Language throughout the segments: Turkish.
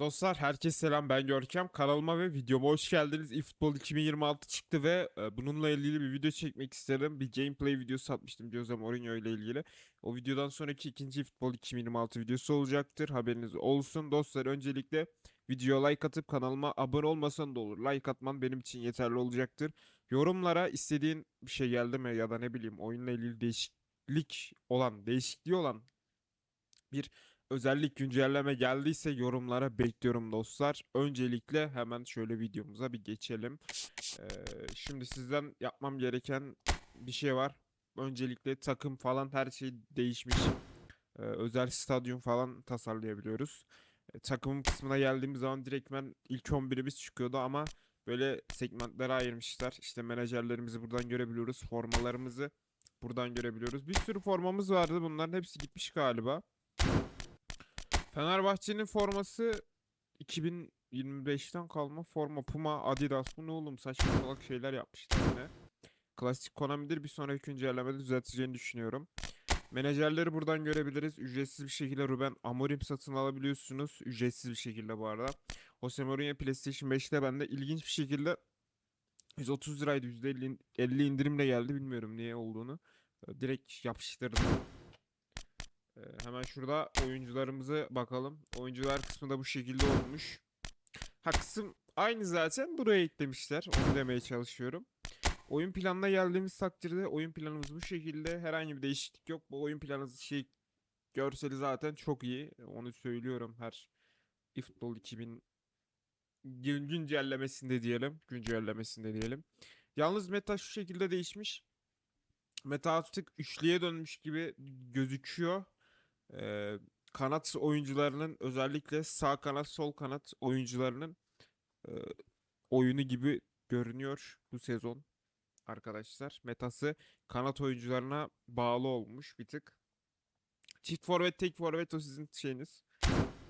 Dostlar herkese selam ben Görkem. Kanalıma ve videoma hoş geldiniz. eFootball 2026 çıktı ve e, bununla ilgili bir video çekmek istedim. Bir gameplay videosu atmıştım Jose Mourinho ile ilgili. O videodan sonraki ikinci eFootball 2026 videosu olacaktır. Haberiniz olsun. Dostlar öncelikle videoya like atıp kanalıma abone olmasan da olur. Like atman benim için yeterli olacaktır. Yorumlara istediğin bir şey geldi mi ya da ne bileyim oyunla ilgili değişiklik olan, değişikliği olan bir özellik güncelleme geldiyse yorumlara bekliyorum dostlar. Öncelikle hemen şöyle videomuza bir geçelim. Ee, şimdi sizden yapmam gereken bir şey var. Öncelikle takım falan her şey değişmiş. Ee, özel stadyum falan tasarlayabiliyoruz. Ee, takımın kısmına geldiğimiz zaman direktmen ilk 11'imiz çıkıyordu ama böyle segmentlere ayırmışlar. İşte menajerlerimizi buradan görebiliyoruz. Formalarımızı buradan görebiliyoruz. Bir sürü formamız vardı. Bunların hepsi gitmiş galiba. Fenerbahçe'nin forması 2025'ten kalma forma. Puma, Adidas bu ne oğlum saçma salak şeyler yapmışlar yine. Klasik Konami'dir bir sonraki güncellemede düzelteceğini düşünüyorum. Menajerleri buradan görebiliriz. Ücretsiz bir şekilde Ruben Amorim satın alabiliyorsunuz. Ücretsiz bir şekilde bu arada. Jose Mourinho PlayStation 5'te bende ilginç bir şekilde 130 liraydı. %50 50 indirimle geldi. Bilmiyorum niye olduğunu. Direkt yapıştırdım. Ee, hemen şurada oyuncularımıza bakalım. Oyuncular kısmı da bu şekilde olmuş. Ha kısım aynı zaten buraya eklemişler. Onu demeye çalışıyorum. Oyun planına geldiğimiz takdirde oyun planımız bu şekilde. Herhangi bir değişiklik yok. Bu oyun planı şey görseli zaten çok iyi. Onu söylüyorum her eFootball 2000 gün- güncellemesinde diyelim. Güncellemesinde diyelim. Yalnız meta şu şekilde değişmiş. Meta artık üçlüye dönmüş gibi gözüküyor. Ee, kanat oyuncularının özellikle sağ kanat sol kanat oyuncularının e, oyunu gibi görünüyor bu sezon arkadaşlar. Metası kanat oyuncularına bağlı olmuş bir tık. Çift forvet tek forvet o sizin şeyiniz.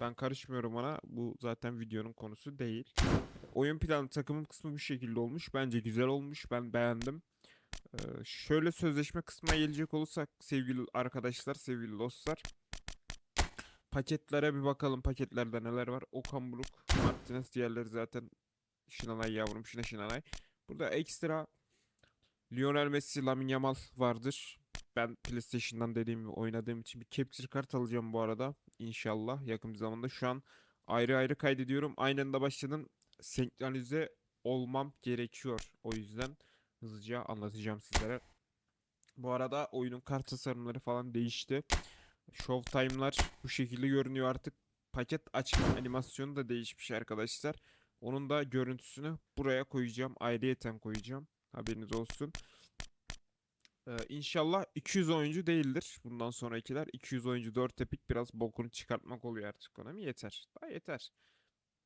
Ben karışmıyorum ona. Bu zaten videonun konusu değil. Oyun planı takımın kısmı bu şekilde olmuş. Bence güzel olmuş. Ben beğendim. Ee, şöyle sözleşme kısmına gelecek olursak sevgili arkadaşlar, sevgili dostlar. Paketlere bir bakalım paketlerde neler var. Okan Buruk, Martinez diğerleri zaten Şinanay yavrum Şina Şinanay. Burada ekstra Lionel Messi, Lamine Yamal vardır. Ben PlayStation'dan dediğim gibi oynadığım için bir capture kart alacağım bu arada. İnşallah yakın bir zamanda. Şu an ayrı ayrı kaydediyorum. Aynı anda başladım. Senkronize olmam gerekiyor. O yüzden hızlıca anlatacağım sizlere. Bu arada oyunun kart tasarımları falan değişti. Showtime'lar bu şekilde görünüyor artık. Paket açma animasyonu da değişmiş arkadaşlar. Onun da görüntüsünü buraya koyacağım. Ayrıyeten koyacağım. Haberiniz olsun. Ee, inşallah 200 oyuncu değildir. Bundan sonrakiler 200 oyuncu 4 epik biraz bokunu çıkartmak oluyor artık Konami. Yeter. Daha yeter.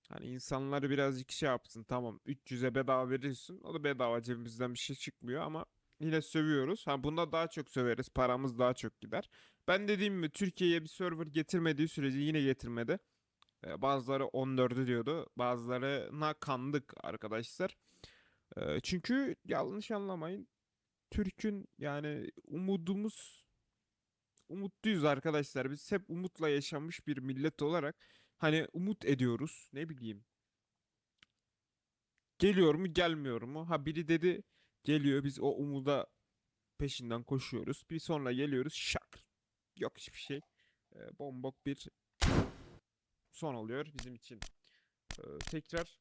Hani insanları birazcık şey yapsın. Tamam 300'e bedava verirsin. O da bedava cebimizden bir şey çıkmıyor ama yine sövüyoruz. Ha bunda daha çok söveriz. Paramız daha çok gider. Ben dediğim gibi Türkiye'ye bir server getirmediği sürece yine getirmedi. Ee, bazıları 14'ü diyordu. Bazılarına kandık arkadaşlar. Ee, çünkü yanlış anlamayın. Türk'ün yani umudumuz umutluyuz arkadaşlar. Biz hep umutla yaşamış bir millet olarak hani umut ediyoruz. Ne bileyim. Geliyor mu gelmiyor mu? Ha biri dedi geliyor biz o umuda peşinden koşuyoruz. Bir sonra geliyoruz şak. Yok hiçbir şey. Ee, bombok bir son oluyor bizim için. Ee, tekrar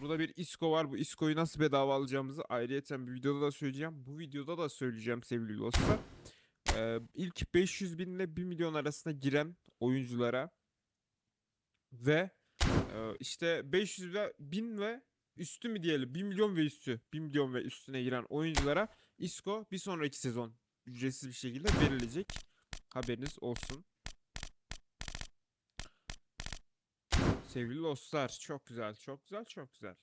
burada bir ISKO var. Bu ISKO'yu nasıl bedava alacağımızı ayrıyeten bir videoda da söyleyeceğim. Bu videoda da söyleyeceğim sevgili dostlar. Ee, ilk 500 bin ile 1 milyon arasına giren oyunculara ve e, işte 500 ile 1000 ve üstü mü diyelim 1 milyon ve üstü 1 milyon ve üstüne giren oyunculara ISKO bir sonraki sezon ücretsiz bir şekilde verilecek. Haberiniz olsun. Sevgili dostlar çok güzel çok güzel çok güzel.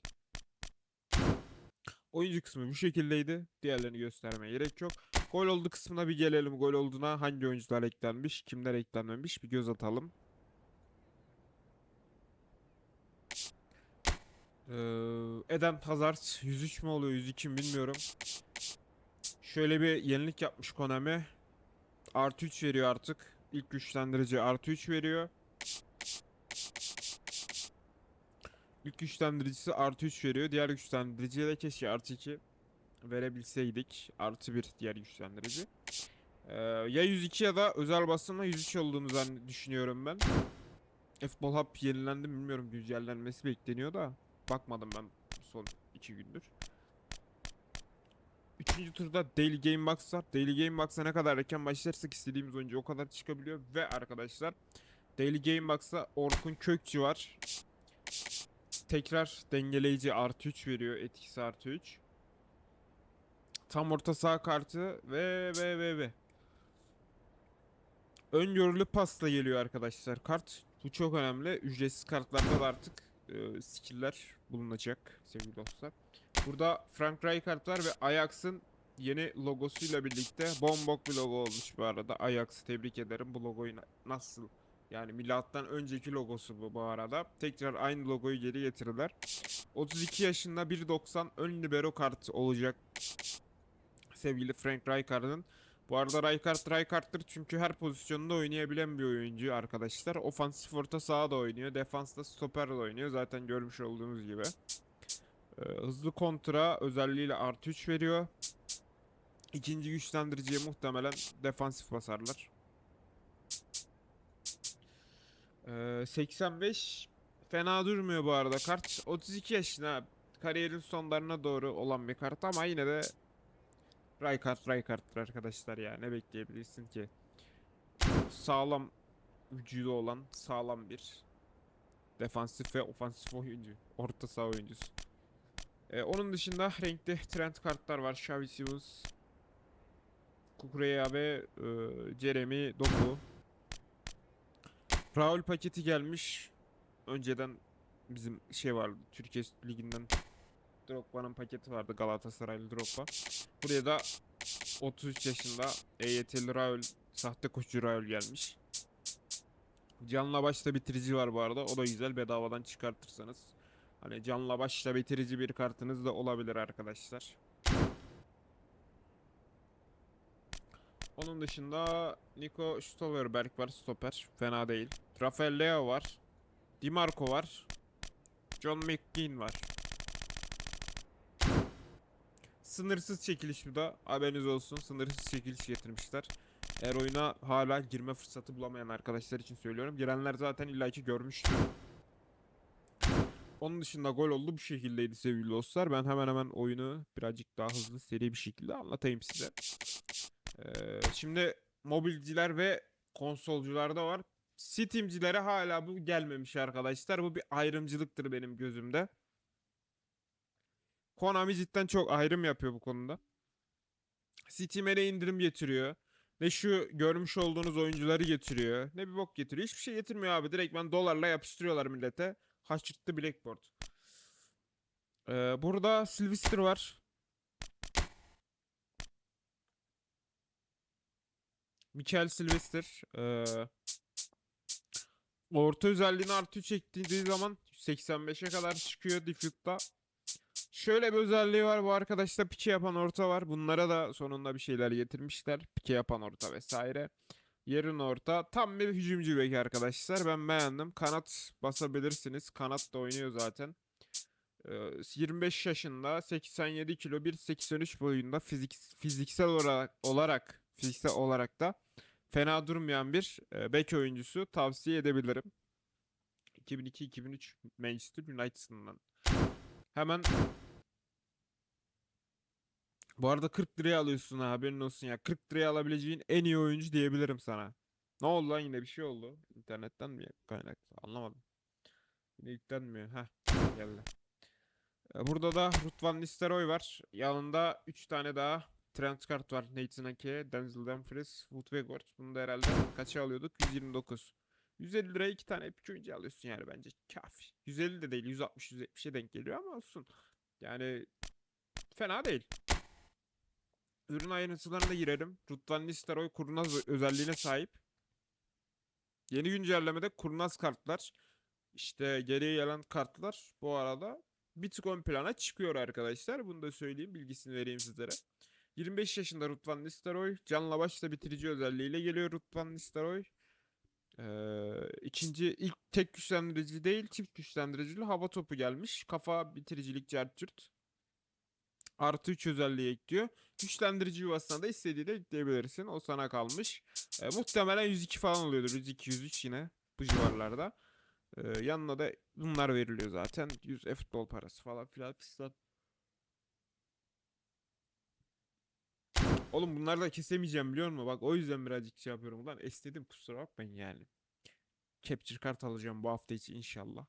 Oyuncu kısmı bu şekildeydi. Diğerlerini göstermeye gerek yok. Gol oldu kısmına bir gelelim. Gol olduğuna hangi oyuncular eklenmiş, kimler eklenmemiş bir göz atalım. Ee, Eden Hazard 103 mü oluyor 102 mi bilmiyorum. Şöyle bir yenilik yapmış Konami. Artı 3 veriyor artık. İlk güçlendirici artı 3 veriyor. İlk güçlendiricisi artı 3 veriyor. Diğer güçlendiriciye de keşke artı 2 verebilseydik. Artı 1 diğer güçlendirici. Ee, ya 102 ya da özel basımla 103 olduğunu zann- düşünüyorum ben. Futbol Hub yenilendi mi bilmiyorum. Güncellenmesi bekleniyor da. Bakmadım ben son 2 gündür. Üçüncü turda Daily Game Box var. Daily Game Box'a ne kadar erken başlarsak istediğimiz oyuncu o kadar çıkabiliyor. Ve arkadaşlar Daily Game Box'a Orkun Kökçü var. Tekrar dengeleyici artı 3 veriyor. Etkisi artı 3. Tam orta saha kartı ve ve ve ve. Öngörülü pasla geliyor arkadaşlar kart. Bu çok önemli. Ücretsiz kartlarda da artık e, skill'ler bulunacak sevgili dostlar. Burada Frank Rijkaard var ve Ajax'ın yeni logosuyla birlikte bombok bir logo olmuş bu arada. Ajax'ı tebrik ederim. Bu logoyu na- nasıl yani milattan önceki logosu bu bu arada. Tekrar aynı logoyu geri getirdiler. 32 yaşında 1.90 ön libero kart olacak sevgili Frank Rijkaard'ın. Bu arada Rijkaard Rijkaard'tır çünkü her pozisyonda oynayabilen bir oyuncu arkadaşlar. Ofansif orta saha oynuyor. Defansta stoper oynuyor. Zaten görmüş olduğunuz gibi. Ee, hızlı kontra özelliğiyle artı 3 veriyor. İkinci güçlendiriciye muhtemelen defansif basarlar. Ee, 85 fena durmuyor bu arada kart. 32 yaşına kariyerin sonlarına doğru olan bir kart ama yine de Rijkaard Rijkaard'tır arkadaşlar ya ne bekleyebilirsin ki? Sağlam vücudu olan sağlam bir defansif ve ofansif oyuncu. Orta saha oyuncusu. Ee, onun dışında renkli trend kartlar var. Xavi Simons, Kukureya ve e, Jeremy Doku. Raul paketi gelmiş. Önceden bizim şey vardı. Türkiye Ligi'nden Drogba'nın paketi vardı. Galatasaraylı Drogba. Buraya da 33 yaşında EYT'li Raul, sahte koşucu Raul gelmiş. Canla başta bitirici var bu arada. O da güzel bedavadan çıkartırsanız. Hani canla başla bitirici bir kartınız da olabilir arkadaşlar. Onun dışında Nico Stolberg var stoper. Fena değil. Rafael Leo var. Di Marco var. John McGinn var. Sınırsız çekiliş bu da. Haberiniz olsun. Sınırsız çekiliş getirmişler. Eğer oyuna hala girme fırsatı bulamayan arkadaşlar için söylüyorum. Girenler zaten illaki görmüştür. Onun dışında gol oldu bu şekildeydi sevgili dostlar. Ben hemen hemen oyunu birazcık daha hızlı seri bir şekilde anlatayım size. Ee, şimdi mobilciler ve konsolcular da var. Steam'cilere hala bu gelmemiş arkadaşlar. Bu bir ayrımcılıktır benim gözümde. Konami cidden çok ayrım yapıyor bu konuda. Steam'e ne indirim getiriyor. Ne şu görmüş olduğunuz oyuncuları getiriyor. Ne bir bok getiriyor. Hiçbir şey getirmiyor abi. Direkt ben dolarla yapıştırıyorlar millete. Haşırttı Blackboard. Ee, burada Sylvester var. Michael Sylvester. Ee, orta özelliğini artı 3 eklediği zaman 85'e kadar çıkıyor Diffuse'da. Şöyle bir özelliği var bu arkadaşta pike yapan orta var. Bunlara da sonunda bir şeyler getirmişler. Pike yapan orta vesaire. Yarın orta. Tam bir hücumcu bek arkadaşlar. Ben beğendim. Kanat basabilirsiniz. Kanat da oynuyor zaten. Ee, 25 yaşında 87 kilo 1.83 boyunda fizik, fiziksel olarak olarak fiziksel olarak da fena durmayan bir e, bek oyuncusu tavsiye edebilirim. 2002-2003 Manchester United'ından. Hemen bu arada 40 liraya alıyorsun ha haberin olsun ya. 40 liraya alabileceğin en iyi oyuncu diyebilirim sana. Ne oldu lan yine bir şey oldu. İnternetten mi kaynaklı anlamadım. Yine yüklenmiyor. Heh geldi. Ee, Burada da Ruth Van var. Yanında 3 tane daha Trent kart var. Nathan Ake, Denzel Dumfries, Wood Weghorst. Bunu da herhalde kaça alıyorduk? 129. 150 liraya 2 tane epik oyuncu alıyorsun yani bence kafi. 150 de değil 160-170'e denk geliyor ama olsun. Yani fena değil. Ürün ayrıntılarına girelim. Ruth Van Nistelrooy kurnaz özelliğine sahip. Yeni güncellemede kurnaz kartlar işte geriye gelen kartlar bu arada bir tık ön plana çıkıyor arkadaşlar. Bunu da söyleyeyim bilgisini vereyim sizlere. 25 yaşında Ruth Van Nistelrooy canla başla bitirici özelliğiyle geliyor Ruth Van Nistelrooy. Ee, ikinci ilk tek güçlendirici değil çift güçlendiricili hava topu gelmiş. Kafa bitiricilik cercürt. Artı 3 özelliği ekliyor. Güçlendirici yuvasına da istediği de ekleyebilirsin. O sana kalmış. Ee, muhtemelen 102 falan oluyordur. 102 103 yine bu civarlarda. Ee, yanına da bunlar veriliyor zaten. 100 e-futbol parası falan filan fistan. Oğlum bunları da kesemeyeceğim biliyor musun? Bak o yüzden birazcık şey yapıyorum. Ulan estedim kusura bakmayın yani. Capture kart alacağım bu hafta içi inşallah.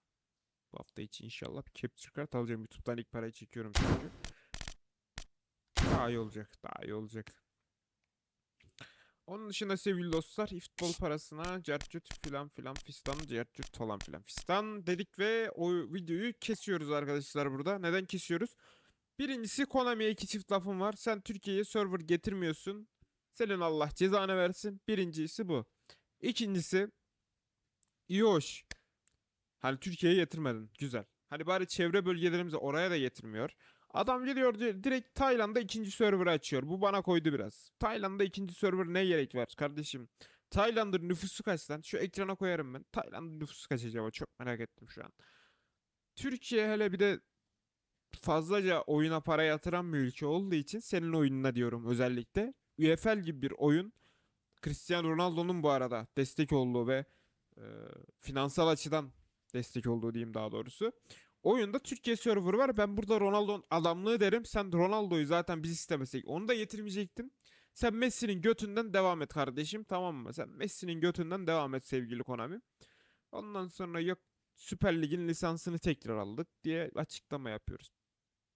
Bu hafta içi inşallah bir capture kart alacağım. YouTube'dan ilk parayı çekiyorum çünkü. Daha iyi olacak. Daha iyi olacak. Onun dışında sevgili dostlar futbol parasına cercut filan filan fistan cercut falan filan fistan dedik ve o videoyu kesiyoruz arkadaşlar burada. Neden kesiyoruz? Birincisi Konami'ye iki çift lafım var. Sen Türkiye'ye server getirmiyorsun. Senin Allah cezanı versin. Birincisi bu. İkincisi iyi hoş. Hani Türkiye'ye getirmedin. Güzel. Hani bari çevre bölgelerimize oraya da getirmiyor. Adam gidiyor di- direkt Tayland'da ikinci server açıyor. Bu bana koydu biraz. Tayland'da ikinci server ne gerek var kardeşim? Tayland'ın nüfusu kaç lan? Şu ekrana koyarım ben. Tayland'ın nüfusu kaç acaba? Çok merak ettim şu an. Türkiye hele bir de fazlaca oyuna para yatıran bir ülke olduğu için senin oyununa diyorum özellikle. UEFL gibi bir oyun Cristiano Ronaldo'nun bu arada destek olduğu ve e, finansal açıdan destek olduğu diyeyim daha doğrusu. Oyunda Türkiye server var. Ben burada Ronaldo'nun adamlığı derim. Sen Ronaldo'yu zaten biz istemesek onu da getirmeyecektin. Sen Messi'nin götünden devam et kardeşim tamam mı? Sen Messi'nin götünden devam et sevgili Konami. Ondan sonra yok Süper Lig'in lisansını tekrar aldık diye açıklama yapıyoruz.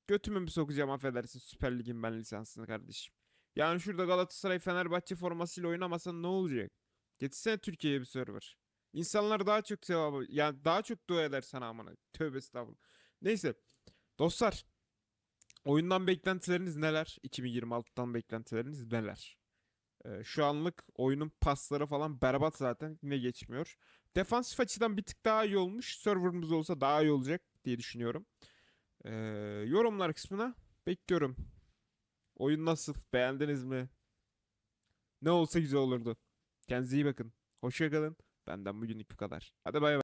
Götümü mü sokacağım affedersin Süper Lig'in ben lisansını kardeşim. Yani şurada Galatasaray Fenerbahçe formasıyla oynamasan ne olacak? Getirsene Türkiye'ye bir server. İnsanlar daha çok sevabı yani daha çok dua eder sana amına. Tövbe estağfurullah. Neyse. Dostlar. Oyundan beklentileriniz neler? 2026'dan beklentileriniz neler? Ee, şu anlık oyunun pasları falan berbat zaten. Yine geçmiyor. Defansif açıdan bir tık daha iyi olmuş. Serverımız olsa daha iyi olacak diye düşünüyorum. Ee, yorumlar kısmına bekliyorum. Oyun nasıl? Beğendiniz mi? Ne olsa güzel olurdu. Kendinize iyi bakın. Hoşça kalın. Benden bugünlük bu kadar. Hadi bay bay.